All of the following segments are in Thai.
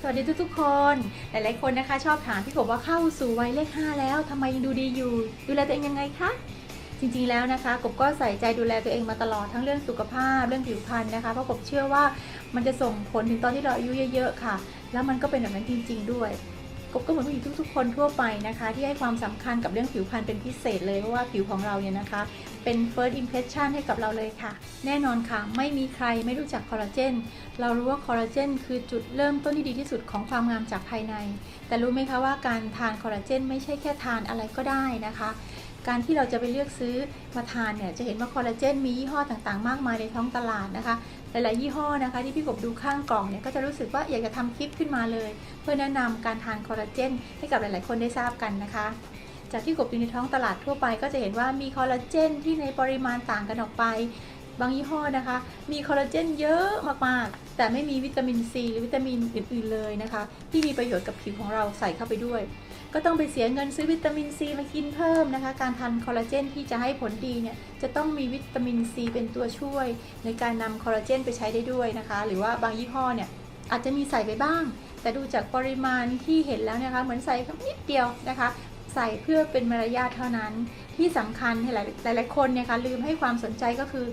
สวัสดีทุกๆคน หลายๆคนนะคะ ชอบถามพี่กบว่าเข้าสู่วัยเลข 5 แล้วทำไมยังดูดีอยู่ ดูแลตัวเองยังไงคะ จริงๆแล้วนะคะ กบก็ใส่ใจดูแลตัวเองมาตลอดทั้งเรื่องสุขภาพเรื่องผิวพรรณนะคะเพราะกบเชื่อว่ามันจะส่งผลถึงตอนที่เราอายุเยอะๆค่ะ แล้วมันก็เป็นแบบนั้นจริง ๆ ด้วยกบก็เหมือนผู้หญิงทุกๆ คนทั่วไปนะคะ ที่ให้ความสำคัญกับเรื่องผิวพรรณเป็นพิเศษเลยเพราะว่าผิวของเราเนี่ยนะคะ เป็น first impression ให้กับเราเลยค่ะ แน่นอนค่ะ ไม่มีใครไม่รู้จักคอลลาเจน เรารู้ว่าคอลลาเจนคือจุดเริ่มต้นที่ดีที่สุดของความงามจากภายใน แต่รู้ไหมคะว่าการทานคอลลาเจนไม่ใช่แค่ทานอะไรก็ได้นะคะ การที่เราจะไปเลือกซื้อมาทานเนี่ย จะเห็นว่าคอลลาเจนมียี่ห้อต่างๆ มากมายในท้องตลาดนะคะ หลายๆยี่ห้อนะคะที่พี่กบดูข้างกล่องเนี่ย ก็จะรู้สึกว่าอยากจะทำคลิปขึ้นมาเลย เพื่อแนะนำการทานคอลลาเจนให้กับหลาย ๆ คนได้ทราบกันนะคะ จากที่กบดูในท้องตลาดทั่วไป ก็จะเห็นว่ามีคอลลาเจนที่ในปริมาณต่างกันออกไป บางยี่ห้อนะคะ มีคอลลาเจนเยอะมากๆ แต่ไม่มีวิตามินซีหรือวิตามินอื่นๆเลยนะคะ ที่มีประโยชน์กับผิวของเราใส่เข้าไปด้วย ก็ต้องไปเสียเงินซื้อวิตามินซีมากินเพิ่มนะคะ การทานคอลลาเจนที่จะให้ผลดีเนี่ยจะต้องมีวิตามินซีเป็นตัวช่วย ในการนำคอลลาเจนไปใช้ได้ด้วยนะคะ หรือว่าบางยี่ห้อเนี่ยอาจจะมีใส่ไปบ้างแต่ดูจากปริมาณที่เห็นแล้วนะคะ เหมือนใส่แค่นิดเดียวนะคะ ใส่เพื่อเป็นมารยาทเท่านั้น ที่สำคัญหลายหลายคนเนี่ยค่ะลืมให้ความสนใจก็คือ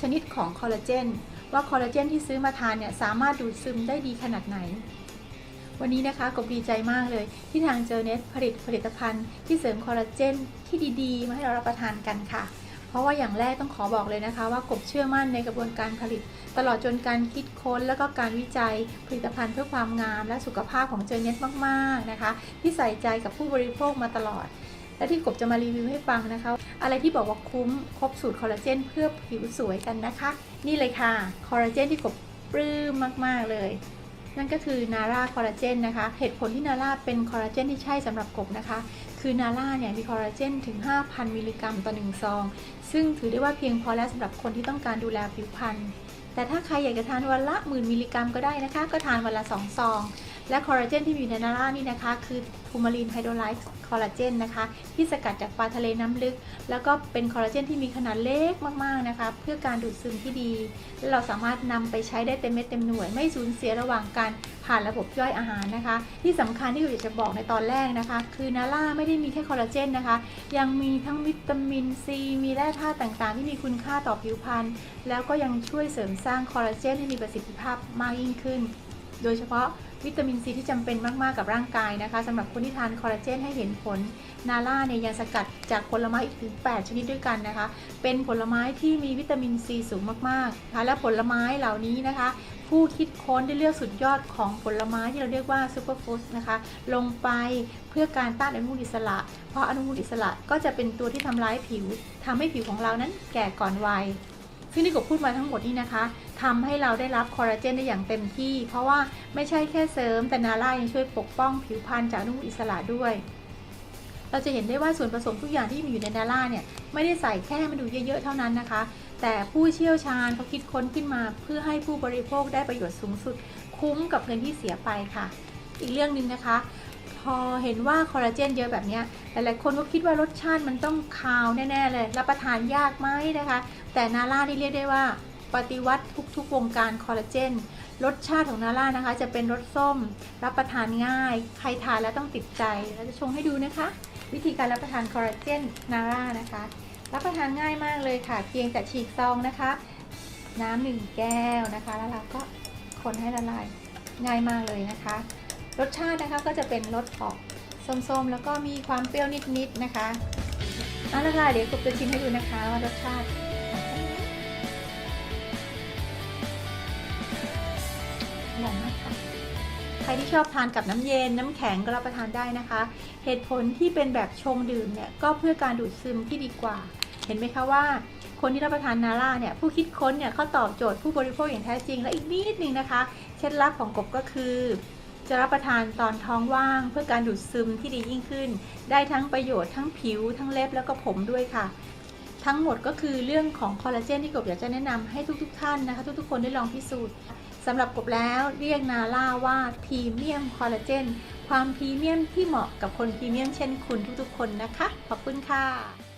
ชนิดของคอลลาเจนว่าคอลลาเจนที่ซื้อมาทานเนี่ยสามารถดูดซึมได้ดีขนาดไหน วันนี้นะคะกบดีใจมากเลย ที่ทางเจอเน็ตผลิตผลิตภัณฑ์ที่เสริมคอลลาเจนที่ดีๆ มาให้เรารับประทานกันค่ะ เพราะว่าอย่างแรกต้องขอบอกเลยนะคะว่ากบเชื่อมั่นในกระบวนการผลิต ตลอดจนการคิดค้น แล้วก็การวิจัยผลิตภัณฑ์เพื่อความงาม และสุขภาพของเจอเน็ตมากๆนะคะ ที่ใส่ใจกับผู้บริโภคมาตลอด และที่กบจะมารีวิวให้ฟังนะคะ อะไรที่บอกว่าคุ้มครบสูตรคอลลาเจนเพื่อผิวสวยกันนะคะ นี่เลยค่ะคอลลาเจนที่กบปลื้มมากๆเลย นั่นก็คือนาร่าคอลลาเจนนะคะ เหตุผลที่นาร่าเป็นคอลลาเจนที่ใช่สำหรับกบนะคะ คือนาร่าเนี่ยมีคอลลาเจนถึง 5,000 มิลลิกรัมต่อ 1 ซอง ซึ่งถือได้ว่าเพียงพอแล้วสำหรับคนที่ต้องการดูแลผิวพรรณแต่ถ้าใครอยากจะทานวันละหมื่นมิลลิกรัมก็ได้นะคะ ก็ทานวันละ 2 ซอง และคอลลาเจนที่มีในนาร่านี่นะคะ คือทูมารีนไฮโดรไลซ์คอลลาเจนนะคะ ที่สกัดจากปลาทะเลน้ำลึก แล้วก็เป็นคอลลาเจนที่มีขนาดเล็กมากๆนะคะ เพื่อการดูดซึมที่ดี และเราสามารถนำไปใช้ได้เต็มเม็ดเต็มหน่วย ไม่สูญเสียระหว่างการผ่านระบบย่อยอาหารนะคะ ที่สำคัญที่อยากจะบอกในตอนแรกนะคะ คือนาร่าไม่ได้มีแค่คอลลาเจนนะคะ ยังมีทั้งวิตามินซีมีแร่ธาตุต่างๆ ที่มีคุณค่าต่อผิวพรรณแล้วก็ยังช่วยเสริมสร้างคอลลาเจนให้มีประสิทธิภาพมากยิ่งขึ้น โดยเฉพาะ วิตามินซีที่จำเป็นมาก ๆ กับร่างกายนะคะสำหรับคนที่ทานคอลลาเจนให้เห็นผลนาร่าเนี่ยยังสกัดจากผลไม้อีกถึง 8 ชนิดด้วยกันนะคะ เป็นผลไม้ที่มีวิตามินซีสูงมากๆนะคะและผลไม้เหล่านี้นะคะ ผู้คิดค้นได้เลือกสุดยอดของผลไม้ที่เราเรียกว่าซูเปอร์ฟู้ดนะคะ ลงไปเพื่อการต้านอนุมูลอิสระ เพราะอนุมูลอิสระก็จะเป็นตัวที่ทำร้ายผิวทำให้ผิวของเรานั้นแก่ก่อนวัย ซึ่งที่กบพูดมาทั้งหมดนี้นะคะทำให้เราได้รับคอลลาเจนได้อย่างเต็มที่ เพราะว่าไม่ใช่แค่เสริม แต่นาร่ายังช่วยปกป้องผิวพรรณจากอนุมูลอิสระด้วย เราจะเห็นได้ว่าส่วนผสมทุกอย่างที่มีอยู่ในนาร่าเนี่ยไม่ได้ใส่แค่มันดูเยอะๆเท่านั้นนะคะ แต่ผู้เชี่ยวชาญเขาคิดค้นขึ้นมา เพื่อให้ผู้บริโภคได้ประโยชน์สูงสุด คุ้มกับเงินที่เสียไปค่ะ อีกเรื่องหนึ่งนะคะ พอเห็นว่าคอลลาเจนเยอะแบบนี้หลายๆคนก็คิดว่ารสชาติมันต้องคาวแน่ ๆ เลย รับประทานยากไหมนะคะ แต่นาร่าที่เรียกได้ว่าปฏิวัติทุกๆวงการคอลลาเจนรสชาติของนาร่านะคะ จะเป็นรสส้ม รับประทานง่าย ใครทานแล้วต้องติดใจเราจะชงให้ดูนะคะ วิธีการรับประทานคอลลาเจนนาร่านะคะ รับประทานง่ายมากเลยค่ะ เพียงแต่ฉีกซองนะคะ น้ำหนึ่งแก้วนะคะ แล้วเราก็คนให้ละลายง่ายมากเลยนะคะ รสชาตินะคะก็จะเป็นรสออกส้มๆ แล้วก็มีความเปรี้ยวนิดๆนะคะเอาละค่ะเดี๋ยวกบจะชิมให้ดูนะคะว่ารสชาติอร่อยมากค่ะใครที่ชอบทานกับน้ำเย็นน้ำแข็งก็รับประทานได้นะคะ เหตุผลที่เป็นแบบชงดื่มเนี่ยก็เพื่อการดูดซึมที่ดีกว่า เห็นไหมคะว่าคนที่รับประทานนาร่าเนี่ยผู้คิดค้นเนี่ยเขาตอบโจทย์ผู้บริโภคอย่างแท้จริง และอีกนิดนึงนะคะ เคล็ดลับของกบก็คือ จะรับประทานตอนท้องว่างเพื่อการดูดซึมที่ดียิ่งขึ้น ได้ทั้งประโยชน์ทั้งผิว ทั้งเล็บแล้วก็ผมด้วยค่ะ ทั้งหมดก็คือเรื่องของคอลลาเจนที่กบอยากจะแนะนำให้ทุกๆทท่านนะคะ ทุกๆ คนได้ลองพิสูจน์สำหรับกบแล้วเรียกนาล่าว่าพรีเมียมคอลลาเจนความพรีเมียมที่เหมาะกับคนพรีเมียมเช่นคุณทุกๆ คนนะคะ ขอบคุณค่ะ